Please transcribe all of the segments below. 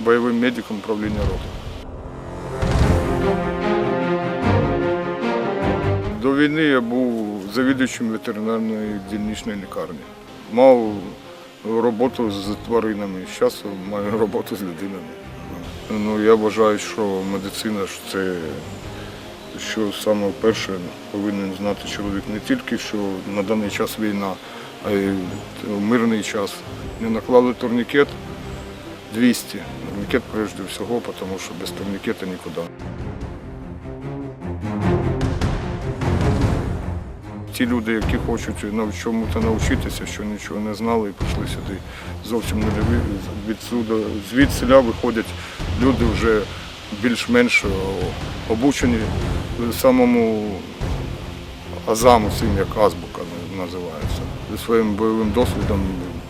бойовим медиком управління роти. До війни я був завідувачем ветеринарної дільничної лікарні. Мав роботу з тваринами, зараз маю роботу з людинами. Ну, я вважаю, що медицина це що саме перше повинен знати чоловік не тільки, що на даний час війна, а й в мирний час. Не наклали турнікет 200. Турнікет прежде всього, тому що без турнікета нікуди. Ті люди, які хочуть нав- чому-то навчитися, що нічого не знали і прийшли сюди зовсім не відсюди. Звідсіля виходять люди вже більш-менш обучені самому азаму, цим як азбука називається. Зі своїм бойовим досвідом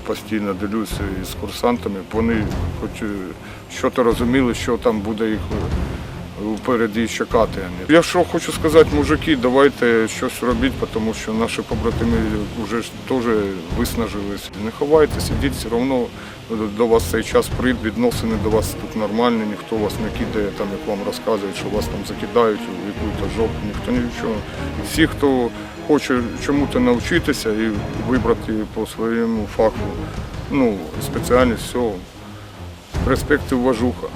постійно ділюся із курсантами. Вони хоч щось що-то розуміли, що там буде їх впереді чекати. Я що хочу сказати, мужики, давайте щось робіть, тому що наші побратими вже теж виснажились. Не ховайтеся, ідіть, все одно до вас цей час прийде, відносини до вас тут нормальні, ніхто вас не кидає, там, як вам розказують, що вас там закидають у якусь жопу, ніхто нічого. Всі, хто хоче чому-то навчитися і вибрати по своєму фаху, ну, спеціальність, все, респект і уважуха.